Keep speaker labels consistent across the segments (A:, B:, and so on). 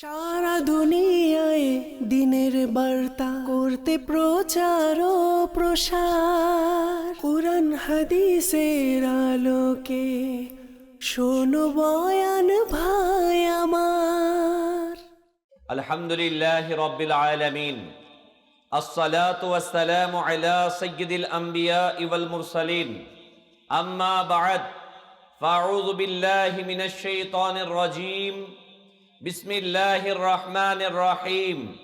A: সারা দুনিয়ায় দিনের বার্তা করতে প্রচার ও প্রসার কোরআন হাদিসের আলোকে শোনো বয়ান ভাই আমার
B: الحمد لله رب العالمين الصلاة والسلام على سيد الأنبياء والمرسلين أما بعد فأعوذ بالله من الشيطان الرجيم بسم الله الرحمن الرحيم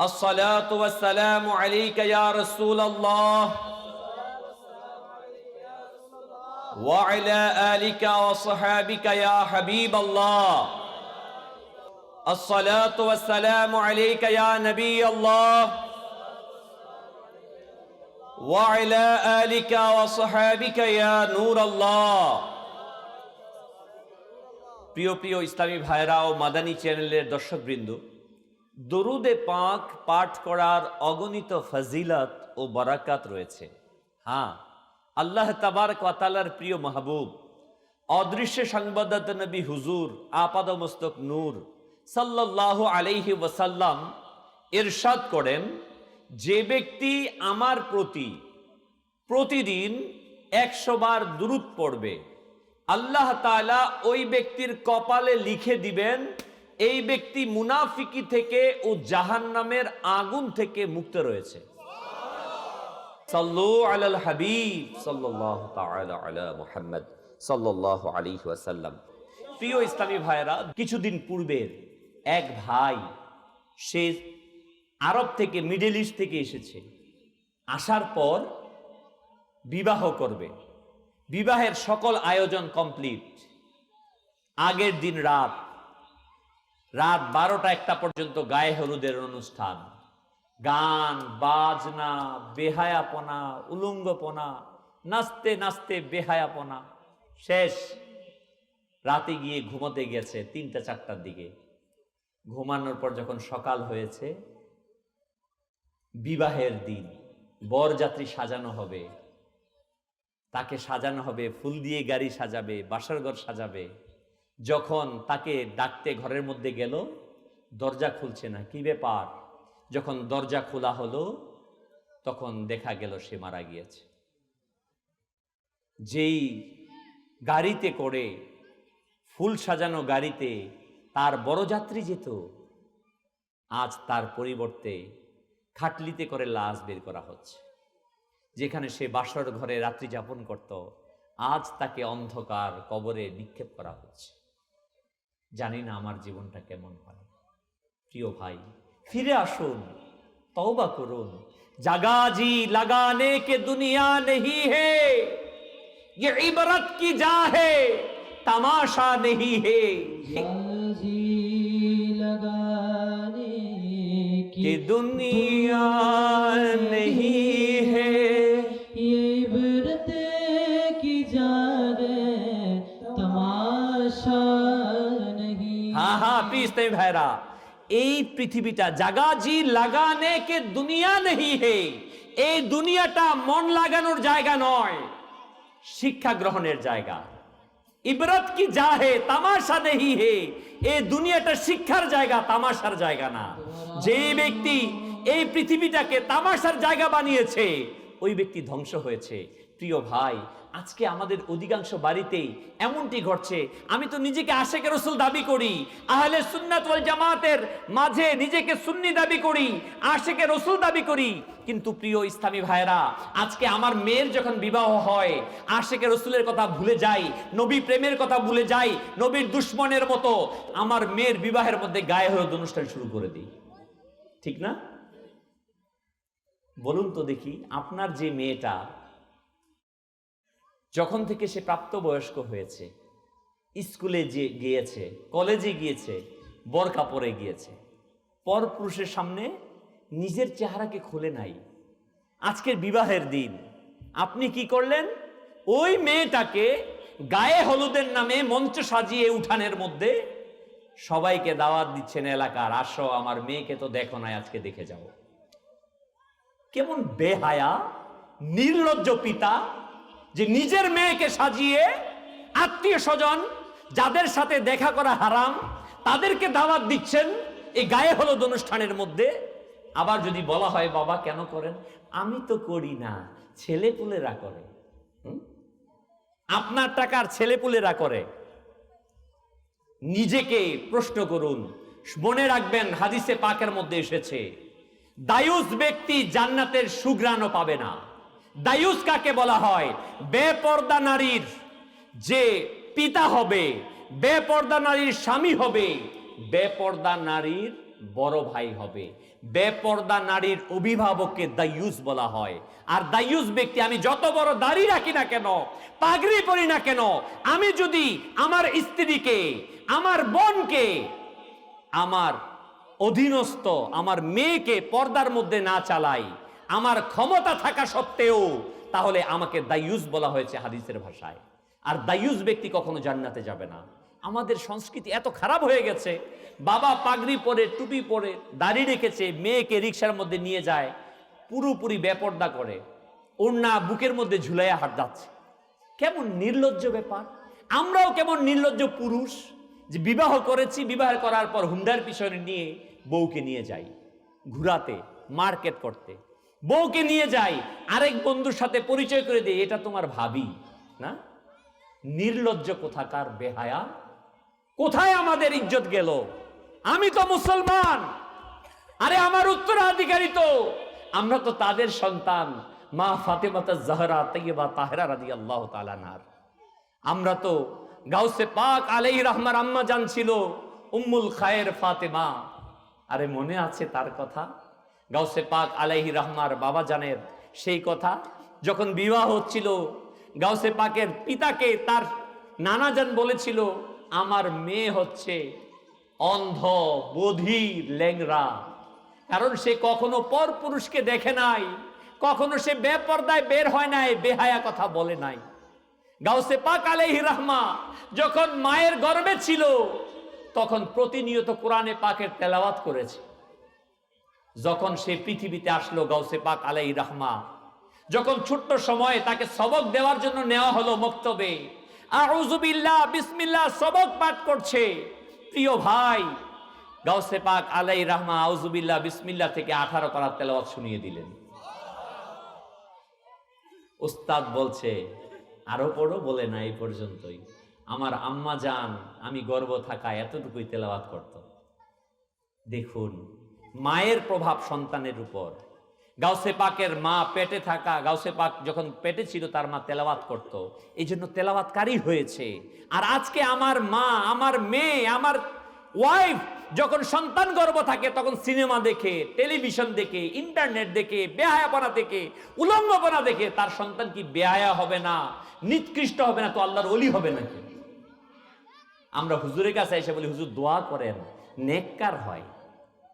B: الصلاة والسلام عليك يا رسول الله وعلى آلك وصحابك يا حبيب الله الصلاة والسلام عليك يا نبي الله وعلى آلك وصحابك يا نور الله প্রিয় প্রিয় ইসলামী ভাইরা ও মাদানী চ্যানেলের দর্শকবৃন্দ, দরুদে পাক পাঠ করার অগণিত ফজিলত ও বরাকাত রয়েছে। হ্যাঁ আল্লাহ তাবার কাতালার প্রিয় মাহবুব, অদৃশ্য সংবাদদাতা নবী হুজুর আপাদ মস্তক নূর সাল্লাহ আলাইহি ওয়াসাল্লাম এরশাদ করেন, যে ব্যক্তি আমার প্রতি প্রতিদিন একশো বার দুরুদ পড়বে আল্লাহ তাআলা ওই ব্যক্তির কপালে লিখে দিবেন, এই ব্যক্তি মুনাফিকি থেকে ও জাহান্নামের আগুন থেকে মুক্ত রয়েছে। সাল্লু আলাল হাবিব তাআলা আলা মুহাম্মদ, সাল্লাল্লাহু আলাইহি ওয়াসাল্লাম। প্রিয় ইসলামী ভাইরা কিছুদিন পূর্বের এক ভাই, সে আরব থেকে, মিডল ইস্ট থেকে এসেছে। আসার পর বিবাহ করবে। বিবাহের সকল আয়োজন কমপ্লিট। আগের দিন রাত রাত বারোটা একটা পর্যন্ত গায়ে হলুদের অনুষ্ঠান। গান, বাজনা, বেহায়াপনা, উলঙ্গপনা, নাচতে নাচতে বেহায়াপনা। শেষ, রাতে গিয়ে ঘুমোতে গেছে তিনটা চারটার দিকে। ঘুমানোর পর যখন সকাল হয়েছে, বিবাহের দিন, বরযাত্রী সাজানো হবে। তাকে সাজানো হবে, ফুল দিয়ে গাড়ি সাজাবে, বাসর ঘর সাজাবে। যখন তাকে ডাকতে ঘরের মধ্যে গেল, দরজা খুলছে না। কি ব্যাপার? যখন দরজা খোলা হলো, তখন দেখা গেল সে মারা গিয়েছে। যেই গাড়িতে করে, ফুল সাজানো গাড়িতে তার বড় যাত্রী যেত, আজ তার পরিবর্তে খাটলিতে করে লাশ বের করা হচ্ছে। যেখানে সে বাসর ঘরে রাত্রি যাপন করত আজ তাকে অন্ধকার কবরে নিক্ষেপ করা হচ্ছে জানি না আমার জীবনটা কেমন হয় প্রিয় ভাই ফিরে আসুন তওবা করুন জাগাজি লাগানে কে দুনিয়া নেহি হে ये इबरत की जा है तमाशा नहीं है
C: बाजी लगाने की
B: कि दुनिया नहीं হ্যাঁ ভাইরা, এই পৃথিবীটা জাগাজি লাগানে কে দুনিয়া নেই হে। এই দুনিয়াটা মন লাগানোর জায়গা নয়, শিক্ষা গ্রহণের জায়গা। ইবরত কি যা হে, তামাশা নেই হে। এই দুনিয়াটা শিক্ষার জায়গা, তামাশার জায়গা না। যে ব্যক্তি এই পৃথিবীটাকে তামাশার জায়গা বানিয়েছে, ওই ব্যক্তি ধ্বংস হয়েছে। প্রিয় ভাই আজকে আমাদের অধিকাংশ বাড়িতেই এমনটি ঘটছে। আমি তো নিজেকে আশেকে রসুল দাবি করি, আহলে সুন্নাত ওয়াল জামাতের মাঝে নিজেকে সুন্নি দাবি করি, আশেকে রসুল দাবি করি। কিন্তু প্রিয় ইসলামী ভাইরা আজকে আমার মেয়ের যখন বিবাহ হয়, আশেকে রসুলের কথা ভুলে যাই, নবী প্রেমের কথা ভুলে যাই, নবীর দুশ্মনের মতো আমার মেয়ের বিবাহের মধ্যে গায়ে হলুদ অনুষ্ঠান শুরু করে দিই। ঠিক না? বলুন তো দেখি, আপনার যে মেয়েটা যখন থেকে সে প্রাপ্তবয়স্ক হয়েছে, স্কুলে যে গিয়েছে, কলেজে গিয়েছে বরকা পরে গিয়েছে, পর পুরুষের সামনে নিজের চেহারাকে খুলে নাই। আজকের বিবাহের দিন, আপনি কি করলেন? ওই মেয়েটাকে গায়ে হলুদের নামে মঞ্চ সাজিয়ে উঠানের মধ্যে সবাইকে দাওয়াত দিচ্ছেন এলাকার, আসো, আমার মেয়েকে তো দেখো নাই, আজকে দেখে যাও। কেমন বেহায়া, নির্লজ্জ পিতা যে নিজের মেয়েকে সাজিয়ে আত্মীয় স্বজন যাদের সাথে দেখা করা হারাম, তাদেরকে দাওয়াত দিচ্ছেন, এই গায়ে হলুদ অনুষ্ঠানের মধ্যে। আবার যদি বলা হয়, বাবা, কেন করেন? আমি তো করি না ছেলে পুলেরা করে? আপনার টাকার ছেলে পুলেরা করে। নিজেকে প্রশ্ন করুন, মনে রাখবেন হাদিসে পাকের মধ্যে এসেছে, দায়ুস ব্যক্তি জান্নাতের সুগ্রাণও পাবে না। দায়ুস কাকে বলা হয়? বেপর্দা নারীর যে পিতা হবে, বেপর্দা নারীর স্বামী হবে, বেপর্দা নারীর বড় ভাই হবে। বেপর্দা নারীর অভিভাবককে দায়ুস বলা হয়। আর দায়ুস ব্যক্তি, আমি যত বড় দাড়ি রাখি না কেন, পাগড়ি পরি না কেন, আমি যদি আমার স্ত্রীকে, আমার বোনকে, আমার অধীনস্থ, আমার মেয়েকে পর্দার মধ্যে না চালাই আমার ক্ষমতা থাকা সত্ত্বেও, তাহলে আমাকে দায়ুস বলা হয়েছে হাদিসের ভাষায়। আর দায়ুস ব্যক্তি কখনো জান্নাতে যাবে না। আমাদের সংস্কৃতি এত খারাপ হয়ে গেছে। বাবা পাগড়ি পরে, টুপি পরে, দাড়ি রেখেছে, মেয়েকে রিক্সার মধ্যে নিয়ে যায়, পুরোপুরি বেপর্দা করে, ওড়না বুকের মধ্যে ঝুলাইয়া হাত যাচ্ছে কেমন নির্লজ্জ ব্যাপার। আমরাও কেমন নির্লজ্জ পুরুষ, যে বিবাহ করেছি, বিবাহ করার পর হুন্ডার পিছনে নিয়ে বউকে নিয়ে যাই, ঘুরাতে, মার্কেট করতে। বউকে নিয়ে যাই, আরেক বন্ধুর সাথে পরিচয় করে দিই, এটা তোমার ভাবি, না? নির্লজ্জ কোথাকার, বেহায়া। কোথায় আমাদের ইজ্জত গেল? আমি তো মুসলমান। আরে আমার উত্তরাধিকারী তো। আমরা তো তাদের সন্তান, মা ফাতেমাতা জাহরা তৈবা তাহেরা রাদি আল্লাহ তালানার আমরা তো গাউসে পাক আলাই রহমার আম্মা জান ছিল, উম্মুল খায়ের ফাতেমা। আরে মনে আছে তার কথা? গাউসে পাক আলাইহি রহমার বাবা জানের সেই কথা, যখন বিবাহ হচ্ছিল, গাউসে পাকের পিতাকে তার নানা জান বলেছিল, আমার মেয়ে হচ্ছে অন্ধ বধির ল্যাংরা কারণ সে কখনো পর পুরুষকে দেখে নাই, কখনো সে বেপর্দায় বের হয় নাই, বেহায়া কথা বলে নাই। গাউসে পাক আলাইহি রহমা যখন মায়ের গর্ভে ছিল, তখন প্রতিনিয়ত কোরআনে পাকের তেলাওয়াত করেছে। যখন সে পৃথিবীতে আসলো গাউসে পাক আলাই রাহমা, যখন ছোট্ট সময়ে তাকে সবক দেওয়ার জন্য নেওয়া হলো মক্তবে আউজুবিল্লাহ বিসমিল্লাহ, সবক পাঠ করছে। প্রিয় ভাই, গাউসে পাক আলাই রাহমা আউজুবিল্লাহ বিসমিল্লাহ থেকে আঠারো করার তেলাওয়াত শুনিয়ে দিলেন। উস্তাদ বলছে, আরও পড়ো বলে না এই পর্যন্তই। আমার আম্মা জান আমি গর্ব থাকা এতটুকুই তেলাওয়াত করত দেখুন মায়ের প্রভাব সন্তানের উপর। গাউসে পাকের মা পেটে থাকা, গাউসে পাক যখন পেটে ছিল, তার মা তেলাওয়াত করত। এই জন্য তেলাওয়াতকারী হয়েছে। আর আজকে আমার মা, আমার মেয়ে, আমার ওয়াইফ যখন সন্তান গর্ব থাকে, তখন সিনেমা দেখে, টেলিভিশন দেখে, ইন্টারনেট দেখে, বেহায়াপনা দেখে, উলঙ্গপনা দেখে, তার সন্তান কি বেহায়া হবে না, নিকৃষ্ট হবে না, তো আল্লাহর অলি হবে নাকি? আমরা হুজুরের কাছে এসে বলি, হুজুর, দোয়া করেন, নেককার হয়।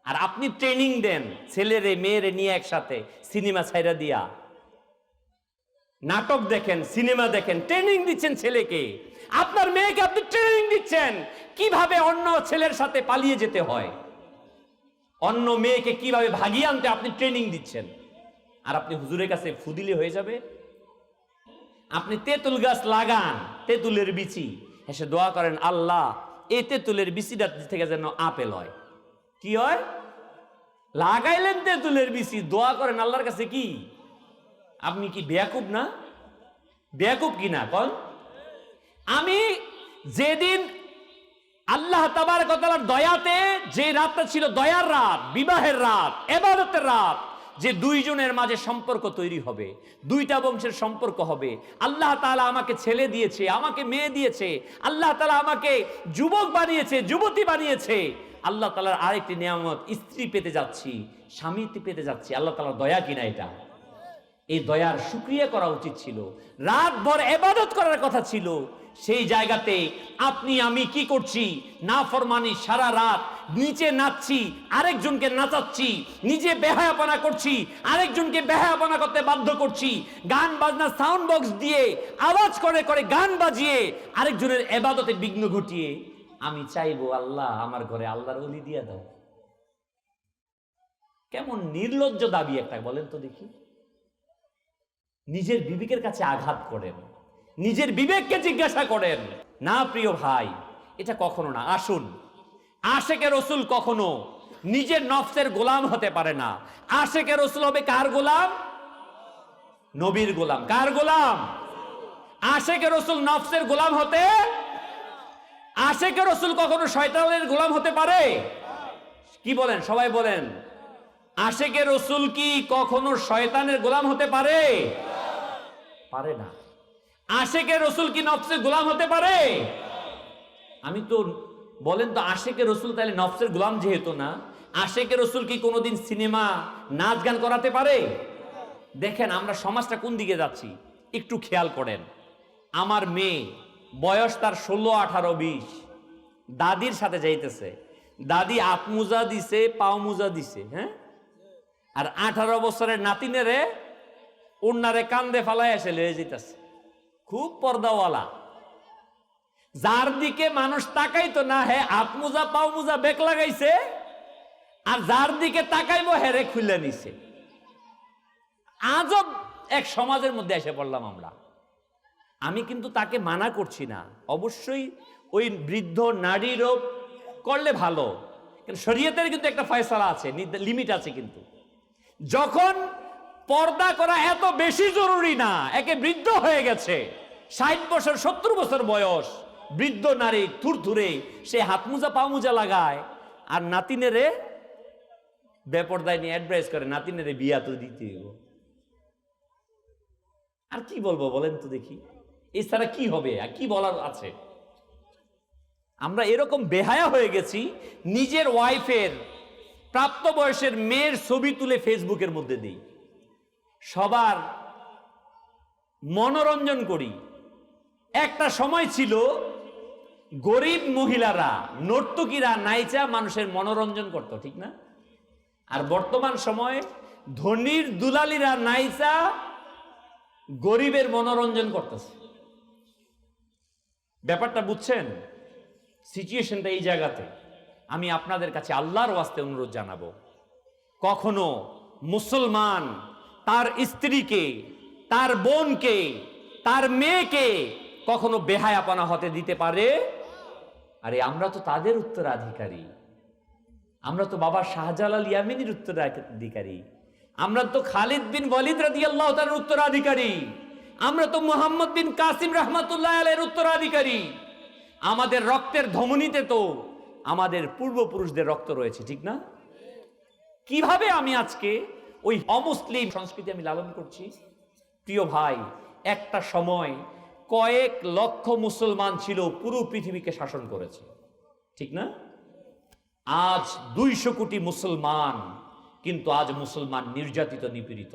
B: আর আপনি ট্রেনিং দেন, ছেলেরে, মেয়েরে নিয়ে একসাথে, সিনেমা ছাইরা দিয়া। নাটক দেখেন, সিনেমা দেখেন ট্রেনিং দিচ্ছেন ছেলেকে। আপনার মেয়েকে আপনি ট্রেনিং দিচ্ছেন। কীভাবে অন্য ছেলের সাথে পালিয়ে যেতে হয়? অন্য মেয়েকে কীভাবে ভাগিয়ে আনতে আপনি ট্রেনিং দিচ্ছেন? আর আপনি হুজুরের কাছে ফুদিলে হয়ে যাবে। আপনি তেঁতুল গাছ লাগান, তেঁতুলের বিচি। এসে দোয়া করেন, আল্লাহ, এই তেঁতুলের বিচিটা থেকে যেন আপেল হয়। কি হয়? লাগাইলেন তেঁতুলের বিচি, দোয়া করেন আল্লাহর কাছে কি? আপনি কি বেয়াকুব না? বেয়াকুব কি না? কন। আমি যেদিন আল্লাহ তাবার কথার দয়াতে, যে রাতটা ছিল দয়ার রাত, বিবাহের রাত, এবাদতের রাত, যে দুইজনের মাঝে সম্পর্ক তৈরি হবে, দুইটা বংশের সম্পর্ক হবে, আল্লাহ তাআলা আমাকে ছেলে দিয়েছে, আমাকে মেয়ে দিয়েছে, আল্লাহ তালা আমাকে যুবক বানিয়েছে, যুবতী বানিয়েছে আল্লাহ তাআলার আরেকটি নিয়ামত, স্ত্রী পেতে যাচ্ছি, স্বামী পেতে যাচ্ছি। আল্লাহ তাআলার দয়া কিনা এটা? এই দয়ার সুক্রিয়া করা উচিত ছিল। রাত ভর এবাদত করার কথা ছিল। সেই জায়গাতে আপনি, আমি কি করছি? না ফরমানি সারা রাত নিচে নাচছি, আরেকজনকে নাচাচ্ছি, নিজে বেহায়াপনা করছি, আরেকজনকে বেহায়াপনা করতে বাধ্য করছি। গান বাজনা সাউন্ড বক্স দিয়ে আওয়াজ করে করে গান বাজিয়ে আরেকজনের এবাদতে বিঘ্ন ঘটিয়ে আমি চাইব আল্লাহ আমার ঘরে আল্লাহর অলি দিয়া দাও। কেমন নির্লজ্জ দাবি একটা, বলেন তো দেখি। নিজের বিবেকের কাছে আঘাত করেন, নিজের বিবেককে জিজ্ঞাসা করেন, না প্রিয় ভাই, এটা কখনো না, আসুন। আশেকে রসুল কখনো নিজের নফসের গোলাম হতে পারে না। আশেকে রসুল হবে কার গোলাম? নবীর গোলাম। কার গোলাম? আশেকে রসুল নফসের গোলাম হতে আশেকে রসুল কখনো শয়তানের গোলাম হতে পারে? কি বলেন, সবাই বলেন। আশেকে রসুল কি কখনো শয়তানের গোলাম হতে পারে? পারে না। আশেকে রসুল কি নফসের গোলাম হতে পারে? আমি তো, বলেন তো আশেকে রসুল তাহলে নফসের গোলাম যেহেতু না আশেকে রসুল কি কোনোদিন সিনেমা, নাচ গান করাতে পারে? দেখেন আমরা সমাজটা কোন দিকে যাচ্ছি, একটু খেয়াল করেন। আমার মেয়ে বয়স তার ষোলো, আঠারো, বিশ। দাদির সাথে যাইতেছে। দাদি আপমুজা দিছে, পাও মুজা দিছে হ্যাঁ? আর আঠারো বছরের নাতিনেরে অন্যারে কান্দে ফালাই এসে লয়ে যেতেছে খুব পর্দাওয়ালা। যার দিকে মানুষ তাকাইতো না, হে হাত মোজা, পাও মোজা বেক লাগাইছে, আর যার দিকে তাকাইবো হেরে খুলে নিছে। আজব এক সমাজের মধ্যে এসে পড়লাম আমরা। আমি কিন্তু তাকে মানা করছি না। অবশ্যই ওই বৃদ্ধ নারীরও করলে ভালো। শরীয়তের কিন্তু একটা ফয়সালা আছে লিমিট আছে কিন্তু। যখন পর্দা করা এত বেশি জরুরি না, একে বৃদ্ধ হয়ে গেছে, ষাট বছর, সত্তর বছর বয়স, বৃদ্ধ নারী থুরথুরে, সে হাত মোজা, পা মোজা লাগায়, আর নাতিনেরে বেপর্দায় নিয়ে অ্যাডভাইস করে, নাতিনেরে বিয়া তো দিতে আর কি বলব বলেন তো দেখি। এছাড়া কি হবে আর কি বলার আছে? আমরা এরকম বেহায়া হয়ে গেছি, নিজের ওয়াইফের প্রাপ্ত বয়সের মেয়ের ছবি তুলে ফেসবুকের মধ্যে দিই। সবার মনোরঞ্জন করি। একটা সময় ছিল গরিব মহিলারা, নর্তকীরা নাইচা মানুষের মনোরঞ্জন করত, ঠিক না? আর বর্তমান সময়ে ধনির দুলালিরা নাইচা গরিবের মনোরঞ্জন করতেছে। ব্যাপারটা বুঝছেন? সিচুয়েশনটা এই জায়গাতে। আমি আপনাদের কাছে আল্লাহর ওয়াস্তে অনুরোধ জানাব। কখনো মুসলমান তার স্ত্রীকে, তার বোনকে, তার মেয়েকে কখনো বেহায়াপনা হতে দিতে পারে? আরে আমরা তো তাদের উত্তরাধিকারী। আমরা তো বাবা শাহজালাল ইয়ামিনীর উত্তরাধিকারী। আমরা তো খালিদ বিন ওয়ালিদ রাদিয়াল্লাহু তাআলার উত্তরাধিকারী। আমরা তো মোহাম্মদ বিন কাসিম রহমাতুল্লাহ আলাইহির উত্তরাধিকারী। আমাদের রক্তের ধমনীতে তো আমাদের পূর্বপুরুষদের রক্ত রয়েছে, ঠিক না? কীভাবে আমি আজকে ওই অমুসলিম সংস্কৃতি আমি লালন করছি? প্রিয় ভাই, একটা সময় কয়েক লক্ষ মুসলমান ছিল পুরো পৃথিবীকে শাসন করেছে, ঠিক না? আজ দুইশো কোটি মুসলমান, কিন্তু আজ মুসলমান নির্যাতিত, নিপীড়িত।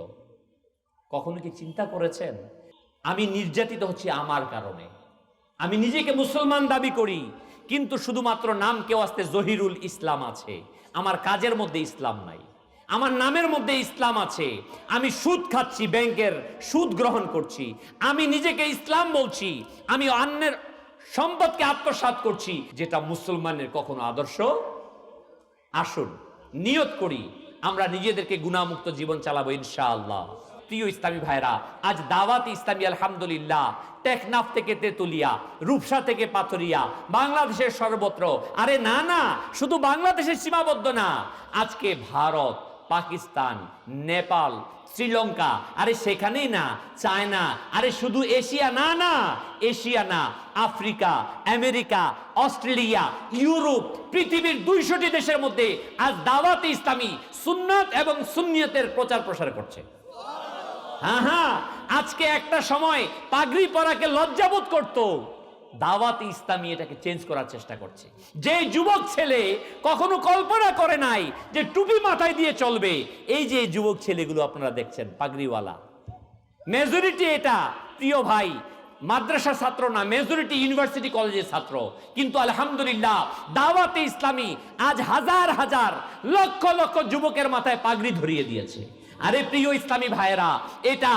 B: কখনো কি চিন্তা করেছেন? আমি নির্যাতিত হচ্ছি আমার কারণে। আমি নিজেকে মুসলমান দাবি করি, কিন্তু শুধুমাত্র নাম কেউ আসতে জহিরুল ইসলাম আছে। আমার কাজের মধ্যে ইসলাম নাই। আমার নামের মধ্যে ইসলাম আছে। আমি সুদ খাচ্ছি, ব্যাংকের সুদ গ্রহণ করছি। আমি নিজেকে ইসলাম বলছি। আমি অন্যের সম্পদকে আত্মসাৎ করছি, যেটা মুসলমানের কখনো আদর্শ? আসুন, নিয়ত করি, আমরা নিজেদেরকে গুণামুক্ত জীবন চালাবো ইনশাআল্লাহ। প্রিয় ইসলামী ভাইরা আজ দাওয়াত ইসলামী, আলহামদুলিল্লাহ। টেকনাফ থেকে তেতুলিয়া, রূপসা থেকে পাথরিয়া, বাংলাদেশের সর্বত্র। আরে না না, শুধু বাংলাদেশের সীমাবদ্ধ না, আজকে ভারত, পাকিস্তান, নেপাল, শ্রীলঙ্কা, আরে সেখানেই না, চায়না, আরে শুধু এশিয়া না না, এশিয়া না, আফ্রিকা, আমেরিকা, অস্ট্রেলিয়া, ইউরোপ, পৃথিবীর দুইশোটি দেশের মধ্যে আজ দাওয়াতে ইসলামী, সুন্নত এবং সুন্নিয়তের প্রচার প্রসার করছে। হ্যাঁ আজকে একটা সময় পাগড়ি পরাকে লজ্জাবোধ করত। দাওয়াত ইসলামী এটাকে চেঞ্জ করার চেষ্টা করছে। যে যুবক ছেলে কখনো কল্পনা করে নাই যে টুপি মাথায় দিয়ে চলবে। এই যে যুবক ছেলেগুলো আপনারা দেখছেন, পাগড়িওয়ালা। মেজরিটি এটা, প্রিয় ভাই, মাদ্রাসা ছাত্র না মেজরিটি ইউনিভার্সিটি কলেজের ছাত্র। কিন্তু আলহামদুলিল্লাহ, দাওয়াতে ইসলামী আজ হাজার হাজার লক্ষ লক্ষ যুবকের মাথায় পাগড়ি ধরিয়ে দিয়েছে। আরে প্রিয় ইসলামী ভাইয়েরা, এটা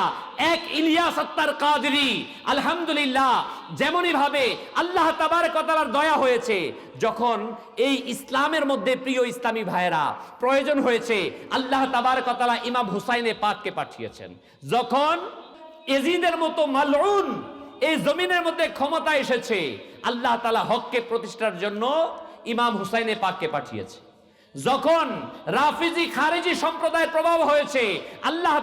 B: এক ইলিয়াস আত্মার কাদরি। আলহামদুলিল্লাহ যেমনই ভাবে আল্লাহ তাবার কথার দয়া হয়েছে, যখন এই ইসলামের মধ্যে প্রিয় ইসলামী ভাইরা প্রয়োজন হয়েছে, আল্লাহ তাবার কথালা ইমাম হুসাইনে পাককে পাঠিয়েছেন। যখন এজিদের মতো মালউন এই জমিনের মধ্যে ক্ষমতা এসেছে, আল্লাহ তালা হককে প্রতিষ্ঠার জন্য ইমাম হুসাইনে পাককে পাঠিয়েছে। যখন রাফিজি খারেজি সম্প্রদায়ের প্রভাব হয়েছে, আল্লাহ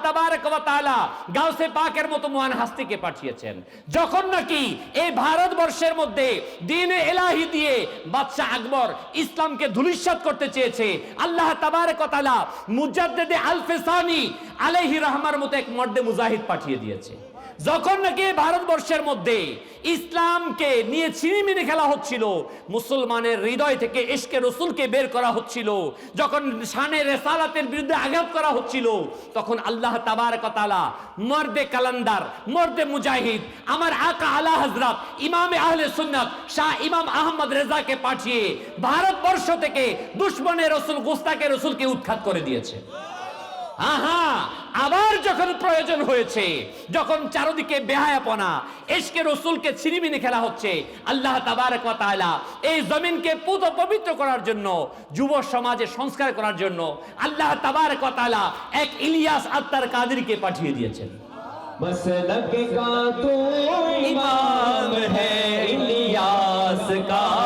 B: গাউসে পাকের মতো মহান হাস্তিকে পাঠিয়েছেন। যখন নাকি এই ভারতবর্ষের মধ্যে দিনে এলাহি দিয়ে বাদশাহ আকবর ইসলামকে ধূলিসাৎ করতে চেয়েছে, আল্লাহ তাবারক ওয়া তাআলা মুজাদ্দেদে আলফেসানি আলাইহি রহমার মতো এক মর্দে মুজাহিদ পাঠিয়ে দিয়েছে। যখন নাকি ভারতবর্ষের মধ্যে ইসলামকে নিয়ে ছিনিমিনি খেলা হচ্ছিল, মুসলমানের হৃদয় থেকে ইশকে রসুলকে বের করা হচ্ছিল, যখন শানে রেসালাতের বিরুদ্ধে আঘাত করা হচ্ছিল, তখন আল্লাহ তাবার কতালা মর্দে কালান্দার, মর্দে মুজাহিদ, আমার আকা আলা হজরত ইমামে আহলে সুন্নাত, শাহ ইমাম আহমদ রেজাকে পাঠিয়ে ভারতবর্ষ থেকে দুশ্মনের রসুল গোস্তাকে রসুলকে উৎখাত করে দিয়েছে। আহা আবার যখন প্রয়োজন হয়েছে যখন চারদিকে বেহায়াপনা এসকে রসুলকে ছিনিমিনি খেলা হচ্ছে আল্লাহ তাবার কথা এই জমিনকে পুত পবিত্র করার জন্য যুব সমাজে সংস্কার করার জন্য আল্লাহ তাবার কথা এক ইলিয়াস আত্মার কাদিরকে পাঠিয়ে দিয়েছেন। مسلک
C: کا
B: تو امام ہے الیاس کا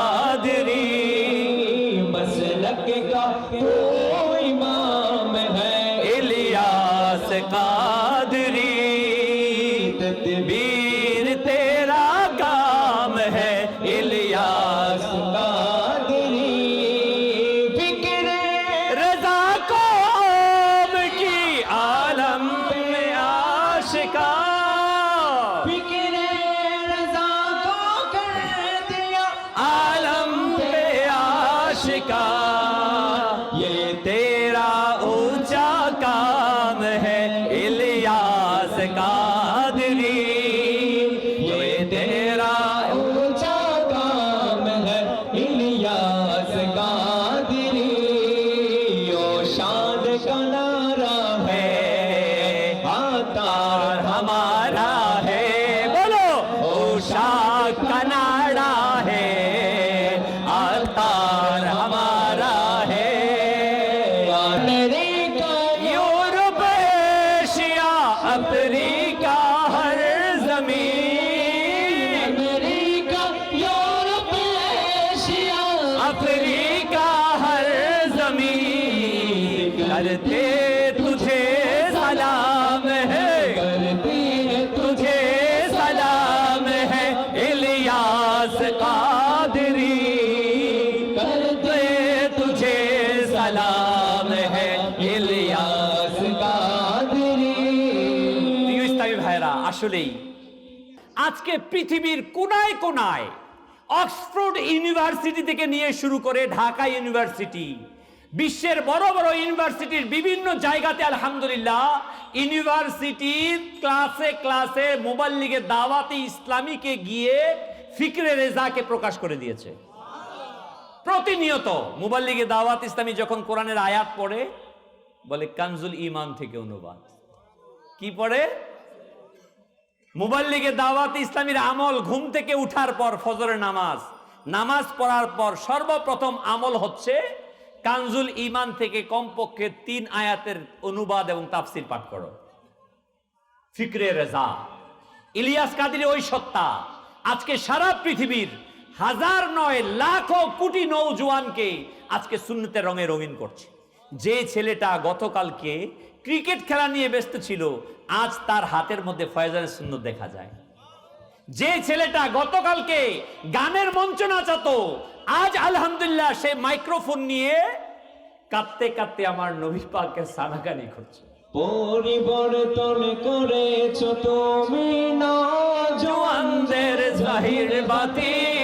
B: পৃথিবীর কোনায় কোনায় অক্সফোর্ড ইউনিভার্সিটি থেকে নিয়ে শুরু করে ঢাকা ইউনিভার্সিটি, বিশ্বের বড় বড় ইউনিভার্সিটির বিভিন্ন জায়গাতে আলহামদুলিল্লাহ ইউনিভার্সিটির ক্লাসে ক্লাসে মোবাইল লিগে দাওয়াতে ইসলামীকে গিয়ে ফিকরে রেজাকে প্রকাশ করে দিয়েছে। প্রতিনিয়ত মোবাইল লিগে দাওয়াত ইসলামী যখন কোরআনের আয়াত পড়ে, বলে কানজুল ইমান থেকে অনুবাদ। কি পড়ে? মোবাইল লিগে দাওয়াত ইসলামীর আমল ঘুম থেকে উঠার পর ফজরের নামাজ। নামাজ পড়ার পর সর্বপ্রথম আমল হচ্ছে কানজুল ইমান থেকে কমপক্ষে তিন আয়াতের অনুবাদ এবং তাফসির পাঠ করো। ফিকরে রেজা। ইলিয়াস কাদির ওই সত্তা। আজকে সারা পৃথিবীর হাজার নয়, লাখো কোটি নৌজওয়ানকে আজকে সুন্নতের রঙে রঙিন করছে। যে ছেলেটা গতকালকে ক্রিকেট খেলা নিয়ে ব্যস্ত ছিল আজ তার হাতের মধ্যে ফয়জানের সুন্নত দেখা যায়। যে ছেলেটা গতকালকে গানের মঞ্চ নাচাতো, আজ আলহামদুলিল্লাহ সে মাইক্রোফোন নিয়ে কাঁদতে কাঁদতে আমার নবী পাকের সানাগানি করছে।
C: পরিবর্তন করেছ তুমি না
B: জোয়ানদের জাহির বাতিল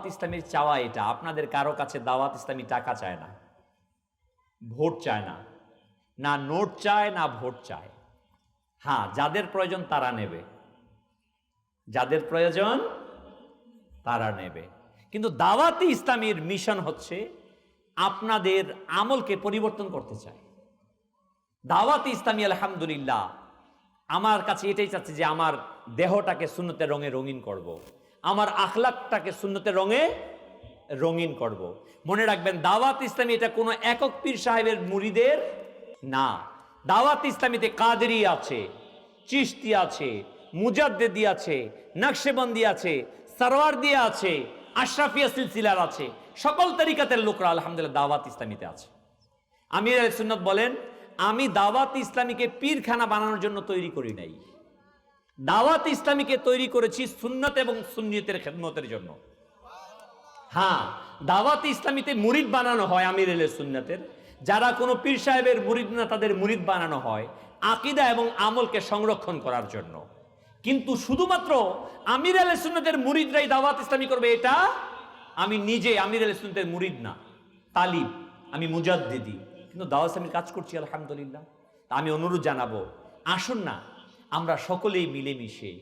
B: দাওয়াত ইসলামীর চাওয়া এটা। আপনাদের কারও কাছে দাওয়াত ইসলামী টাকা চায় না, ভোট চায় না না নোট চায়, না ভোট চায়। হ্যাঁ যাদের প্রয়োজন তারা নেবে। যাদের প্রয়োজন তারা নেবে। কিন্তু দাওয়াতি ইসলামীর মিশন হচ্ছে আপনাদের আমলকে পরিবর্তন করতে চায়। দাওয়াতি ইসলামী, আলহামদুলিল্লাহ, আমার কাছে এটাই চাচ্ছে যে আমার দেহটাকে শূন্যতে রঙে রঙিন করব। আমার আখলাকটাকে শূন্যতের রঙে রঙিন করব। মনে রাখবেন, দাওয়াত ইসলামী এটা কোনো একক পীর সাহেবের মুরিদের না। দাওয়াত ইসলামীতে কাদেরি আছে চিস্তি আছে, মুজাদ্দেদি আছে, নকশেবন্দি আছে সারোয়ার দিয়ে আছে, আশরাফিয়া সিলসিলার আছে। সকল তরিকাতের লোকরা আলহামদুলিল্লাহ দাওয়াত ইসলামীতে আছে। আমির আল সুন্নত বলেন, আমি দাওয়াত ইসলামীকে পীরখানা বানানোর জন্য তৈরি করি নাই। দাওয়াত ইসলামীকে তৈরি করেছি সুন্নত এবং সুন্নিয়তের খেদমতের জন্য। হ্যাঁ দাওয়াত ইসলামীতে মুরিদ বানানো হয় আমির আল সুন্নতের। যারা কোনো পীর সাহেবের মুরিদ না, তাদের মুরিদ বানানো হয় আকিদা এবং আমলকে সংরক্ষণ করার জন্য। কিন্তু শুধুমাত্র আমির আল সুন্নতের মুরিদরাই দাওয়াত ইসলামী করবে, এটা আমি নিজে আমির আল সুন্নতের মুরিদ না, তালিব, আমি মুজাদ্দিদি। কিন্তু দাওয়াত ইসলামীর কাজ করছি, আলহামদুলিল্লাহ। আমি অনুরোধ জানাব, আসুন না আমরা সকলেই মিলেমিশে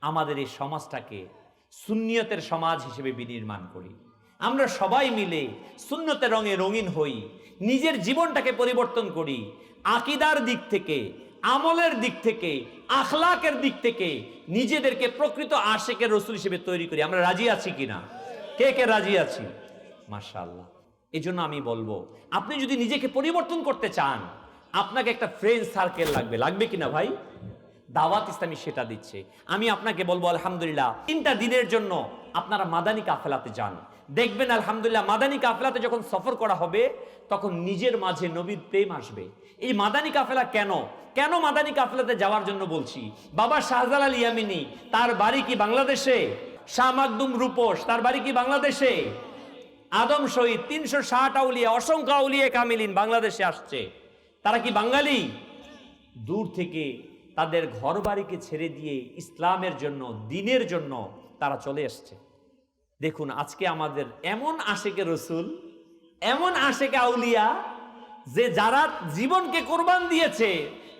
B: আমাদের এই সমাজটাকে সুন্নিয়তের সমাজ হিসেবে বিনির্মাণ করি। আমরা সবাই মিলে সুন্নতের রঙে রঙিন হই, নিজের জীবনটাকে পরিবর্তন করি, আকিদার দিক থেকে, আমলের দিক থেকে, আখলাকের দিক থেকে নিজেদেরকে প্রকৃত আশেকের রসুল হিসেবে তৈরি করি। আমরা রাজি আছি কিনা? কে কে রাজি আছি? মাশাআল্লাহ। এই জন্য আমি বলব, আপনি যদি নিজেকে পরিবর্তন করতে চান, আপনাকে একটা ফ্রেন্ড সার্কেল লাগবে। লাগবে কিনা ভাই? দাওয়াত ইসলামী সেটা দিচ্ছে। আমি আপনাকে বলব, আলহামদুলিল্লাহ, তিনটা দিনের জন্য আপনারা মাদানী কাফেলাতে যান। দেখবেন, আলহামদুলিল্লাহ, মাদানী কাফেলাতে যখন সফর করা হবে, তখন নিজের মাঝে নবীর প্রেম আসবে। এই মাদানী কাফেলা কেন? কেন মাদানী কাফেলাতে যাওয়ার জন্য বলছি? বাবা শাহজালাল ইয়ামিনী, তার বাড়ি কি বাংলাদেশে? শাহ মাকদুম রূপোস তার বাড়ি কি বাংলাদেশে? আদম শহীদ, তিনশো ষাট আউলিয়া, অসংখ্য আউলিয়া কামিলিন বাংলাদেশে আসছে। তারা কি বাঙালি? দূর থেকে তাদের ঘর বাড়িকে ছেড়ে দিয়ে ইসলামের জন্য, দিনের জন্য তারা চলে এসছে। দেখুন, আজকে আমাদের এমন আশেকে রসুল, এমন আশেকে আউলিয়া, যে যারা জীবনকে কোরবান দিয়েছে,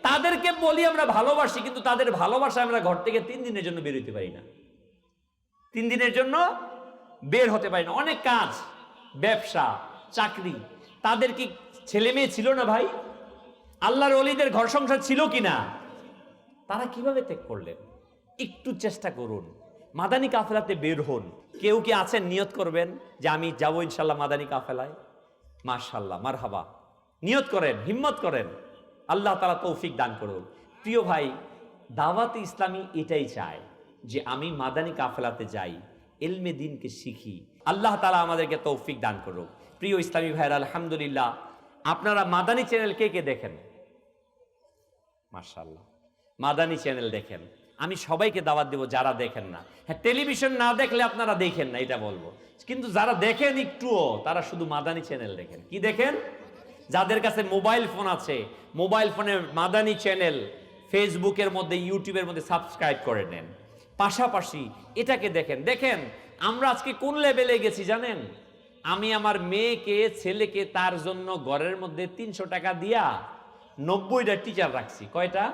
B: তাদেরকে বলি আমরা ভালোবাসি, কিন্তু তাদের ভালোবাসা আমরা ঘর থেকে তিন দিনের জন্য বেরোতে পারি না। তিন দিনের জন্য বের হতে পারি না। অনেক কাজ, ব্যবসা, চাকরি, তাদের কি ছেলে মেয়ে ছিল না ভাই? আল্লাহর অলিদের ঘর সংসার ছিল কি না তারা কীভাবে ত্যাগ করলেন? একটু চেষ্টা করুন। মাদানী কাফেলাতে বের হন। কেউ কি আছেন? নিয়ত করবেন যে আমি যাব ইনশাল্লাহ মাদানী কাফেলায়। মাশাল্লাহ মারহাবা। নিয়ত করেন, হিম্মত করেন। আল্লাহ তালা তৌফিক দান করুন। প্রিয় ভাই, দাওয়াতে ইসলামী এটাই চায় যে আমি মাদানী কাফেলাতে যাই, এলমে দিনকে শিখি। আল্লাহ তালা আমাদেরকে তৌফিক দান করুক। প্রিয় ইসলামী ভাইয়ের, আলহামদুলিল্লাহ। আপনারা মাদানী চ্যানেল কে কে দেখেন? মার্শাল্লাহ মাদানী চ্যানেল দেখেন। আমি সবাইকে দাওয়াত দেব যারা দেখেন না। হ্যাঁ টেলিভিশন না দেখলে আপনারা দেখেন না, এটা বলব। কিন্তু যারা দেখেন একটুও, তারা শুধু মাদানি চ্যানেল দেখেন। কি দেখেন? যাদের কাছে মোবাইল ফোন আছে, মোবাইল ফোনে মাদানী চ্যানেল ফেসবুকের মধ্যে, ইউটিউবের মধ্যে সাবস্ক্রাইব করে নেন। পাশাপাশি এটাকে দেখেন। দেখেন, আমরা আজকে কোন লেভেলে গেছি জানেন? আমি আমার মেয়েকে, ছেলেকে তার জন্য ঘরের মধ্যে তিনশো টাকা দিয়া নব্বইটা টিচার রাখছি। কয়টা?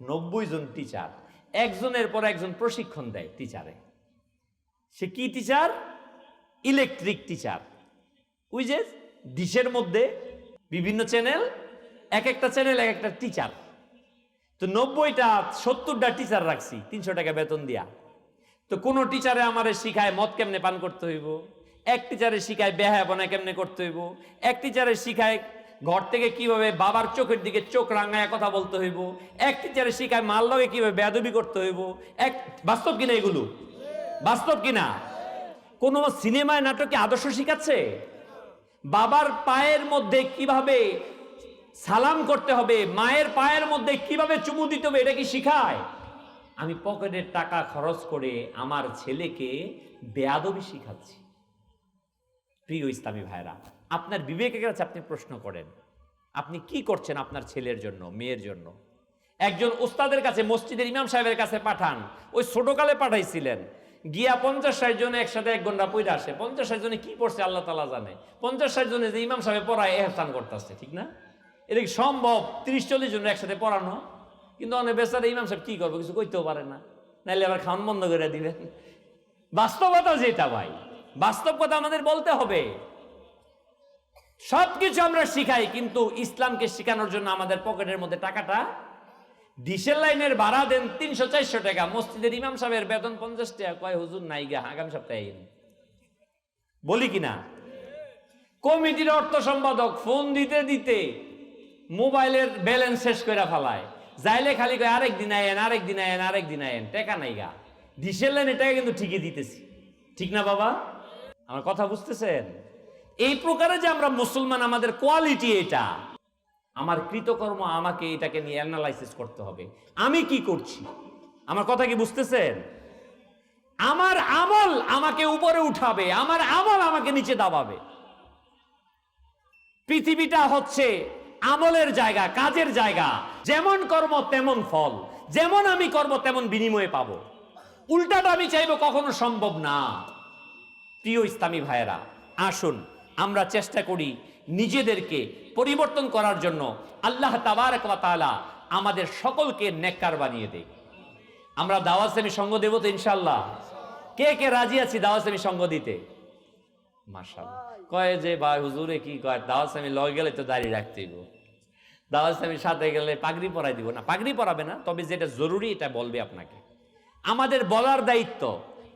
B: নব্বই জন টিচার একজনের পর একজন প্রশিক্ষণ দেয় টিচারে সে কি টিচার ইলেকট্রিক টিচার ওই যে ডিশের মধ্যে বিভিন্ন চ্যানেল এক একটা চ্যানেল এক একটা টিচার তো নব্বইটা, সত্তরটা টিচার রাখছি, তিনশো টাকা বেতন দিয়া। তো কোনো টিচারে আমারে শিখায় মদ কেমনে পান করতে হইব? এক টিচারে শিখায় বেহায়াপনা কেমনে করতে হইব? এক টিচারে শিখায় ঘর থেকে কীভাবে বাবার চোখের দিকে চোখ রাঙায় কথা বলতে হইব? এক টিচারে শিখায় মাল লগে কীভাবে বেয়াদবি করতে হইব? এক, বাস্তব কিনা এগুলো? বাস্তব কিনা? কোনো সিনেমায়, নাটকে আদর্শ শিখাচ্ছে? বাবার পায়ের মধ্যে কীভাবে সালাম করতে হবে? মায়ের পায়ের মধ্যে কীভাবে চুমু দিতে হবে এটা কি শিখায়? আমি পকেটের টাকা খরচ করে আমার ছেলেকে বেয়াদবি শিখাচ্ছি। প্রিয় ইসলামী ভাইরা আপনার বিবেকের কাছে আপনি প্রশ্ন করেন, আপনি কি করছেন আপনার ছেলের জন্য, মেয়ের জন্য? একজন ওস্তাদের কাছে, মসজিদের ইমাম সাহেবের কাছে পাঠান, ওই ছোটকালে পাঠাইছিলেন। গিয়া পঞ্চাশ ষাট জনে একসাথে এক ঘণ্টা পইরা আসে। পঞ্চাশ ষাট জনে কি পড়ছে আল্লাহ তালা জানে। পঞ্চাশ ষাট জনে যে ইমাম সাহেব পড়ায়, এহসান করতেছে, ঠিক না? এটা কি সম্ভব? তিরিশ চল্লিশ জন একসাথে পড়ানো? কিন্তু অনেক বেচারা ইমাম সাহেব কি করব, কিছু করতেও পারে না। নাইলে আবার খাওয়ান বন্ধ করে দিবেন। বাস্তবতা যেটা ভাই, বাস্তব কথা আমাদের বলতে হবে। সবকিছু আমরা শিখাই, কিন্তু ইসলামকে শেখানোর জন্য আমাদের পকেটের মধ্যে টাকাটা ডিসেল লাইনের ভাড়া দেন তিনশো চারশো টাকা। মসজিদের ইমাম সাহেবের বেতন পঞ্চাশ টাকা। কয়, হুজুর, নাই গা, আগামী সপ্তাহে। বলি কিনা কমিটির অর্থ সম্পাদক ফোন দিতে দিতে মোবাইলের ব্যালেন্স শেষ করে ফেলায়। যাইলে খালি কয়, আরেক দিন আয়েন, আরেক দিন আয়েন, আরেক দিন আয়েন। টেকা নাই গা। ডিসেল লাইনের টাকা কিন্তু ঠিকই দিতেছি। ঠিক না বাবা? আমার কথা বুঝতেছেন? এই প্রকারে যে আমরা মুসলমান, আমাদের কোয়ালিটি এটা। আমার কৃতকর্ম আমাকে এটাকে নিয়ে অ্যানালাইসিস করতে হবে। আমি কি করছি? আমার কথা কি বুঝতেছেন? আমার আমল আমাকে উপরে উঠাবে, আমার আমল আমাকে নিচে দাবাবে। পৃথিবীটা হচ্ছে আমলের জায়গা, কাজের জায়গা। যেমন কর্ম, তেমন ফল। যেমন আমি কর্ম, তেমন বিনিময়ে পাবো। উল্টাটা আমি চাইব কখনো সম্ভব না। প্রিয় ইসলামী ভাইয়েরা, আসুন। আমরা চেষ্টা করি নিজেদেরকে পরিবর্তন করার জন্য আল্লাহ তাবারক তাআলা আমাদের সকলকে নেককার বানিয়ে দেয়। আমরা দাওয়াত সেমি সঙ্গ দেব তো ইনশাল্লাহ কে কে রাজি আছি দাওয়াত সেমি সঙ্গ দিতে? মাশাআল্লাহ। কয় যে, ভাই, হুজুরে কি কয়? দাওয়াত সেমি লয় গেলে তো দাঁড়িয়ে রাখতে দাওয়াত সেমির সাথে গেলে পাগড়ি পরাই দিব না। পাগড়ি পরাবে না, তবে যেটা জরুরি এটা বলবে আপনাকে। আমাদের বলার দায়িত্ব,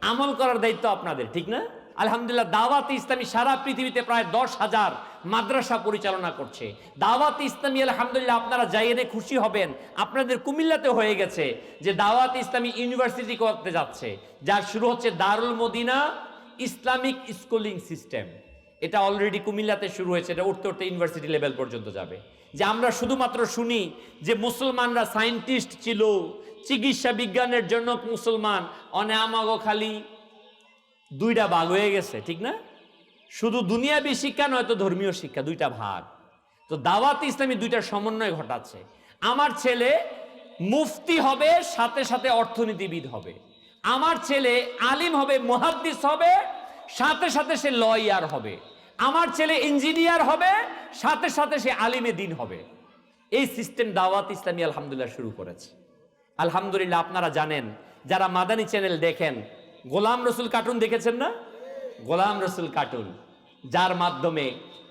B: আমল করার দায়িত্ব আপনাদের, ঠিক না? আলহামদুলিল্লাহ, দাওয়াত ইসলামী সারা পৃথিবীতে প্রায় দশ হাজার মাদ্রাসা পরিচালনা করছে। দাওয়াত ইসলামী, আলহামদুলিল্লাহ, আপনারা যাইয়ে খুশি হবেন। আপনাদের কুমিল্লাতে হয়ে গেছে যে দাওয়াত ইসলামী ইউনিভার্সিটি করতে যাচ্ছে, যার শুরু হচ্ছে Darul Madina Islamic schooling system. এটা অলরেডি কুমিল্লাতে শুরু হয়েছে, এটা উঠতে উঠতে ইউনিভার্সিটি লেভেল পর্যন্ত যাবে। যে আমরা শুধুমাত্র শুনি যে মুসলমানরা সায়েন্টিস্ট ছিল, চিকিৎসা বিজ্ঞানের জন্য মুসলমান, অনে আমাগো খালি দুইটা ভাগ হয়ে গেছে, ঠিক না? শুধু দুনিয়াবী শিক্ষা নয়তো ধর্মীয় শিক্ষা, দুইটা ভাগ। তো দাওয়াত ইসলামী দুইটা সমন্বয় ঘটাচ্ছে। আমার ছেলে মুফতি হবে, সাথে সাথে অর্থনীতিবিদ হবে। আমার ছেলে আলিম হবে, মুহাদ্দিস হবে, সাথে সাথে সে লয়ার হবে। আমার ছেলে ইঞ্জিনিয়ার হবে, সাথে সাথে সে আলিমে দিন হবে। এই সিস্টেম দাওয়াত ইসলামী আলহামদুলিল্লাহ শুরু করেছে। আলহামদুলিল্লাহ, আপনারা জানেন, যারা মাদানী চ্যানেল দেখেন গোলাম রসুল কার্টুন দেখেছেন না? গোলাম রসুল কার্টুন, যার মাধ্যমে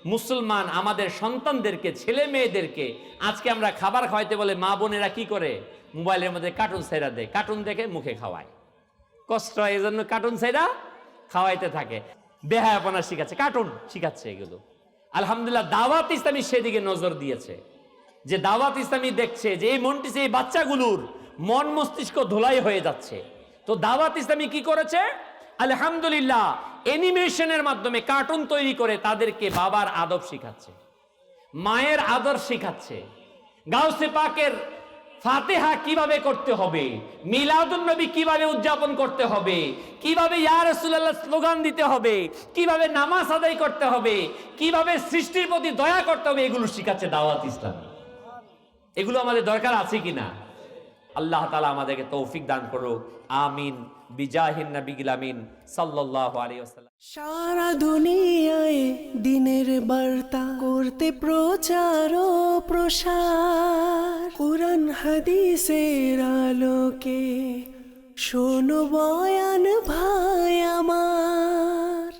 B: মুসলমান আমাদের সন্তানদেরকে, ছেলে মেয়েদেরকে আজকে আমরা খাবার খাওয়াইতে বলে মা বোনেরা কি করে? মোবাইলের মধ্যে কার্টুন সেরা দেয়, কার্টুন দেখে মুখে খাওয়ায়। কষ্ট হয় জন্য কার্টুন সেরা খাওয়াইতে থাকে। বেহায়াপনা শিখাচ্ছে, কার্টুন শিখাচ্ছে এগুলো। আলহামদুলিল্লাহ দাওয়াত ইসলামী সেদিকে নজর দিয়েছে। যে দাওয়াত ইসলামী দেখছে যে এই মনটি এই বাচ্চাগুলোর মন মস্তিষ্ক ধোলাই হয়ে যাচ্ছে। তো দাওয়াত ইসলামী কি করেছে? আলহামদুলিল্লাহ, অ্যানিমেশনের মাধ্যমে কার্টুন তৈরি করে তাদেরকে বাবার আদব শিখাচ্ছে, মায়ের আদর শিখাচ্ছে। গাউসে পাকের ফাতেহা কীভাবে করতে হবে? মিলাদুন নবী কীভাবে উদযাপন করতে হবে? কীভাবে ইয়া রাসূলুল্লাহ স্লোগান দিতে হবে? কীভাবে নামাজ আদায় করতে হবে? কীভাবে সৃষ্টির প্রতি দয়া করতে হবে? এগুলো শিখাচ্ছে দাওয়াত ইসলামী। এগুলো আমাদের দরকার আছে কিনা? আল্লাহ তালা আমাদেরকে তৌফিক দান করুক। আমিন। বিজাহিন নবিগিল সাল্লাল্লাহু আলাইহি ওয়াসাল্লাম।
A: সারা দুনিয়ায় দিনের বার্তা করতে প্রচার ও প্রসার। কোরআন হাদিসের আলোকে শোনো বয়ান ভাই আমার।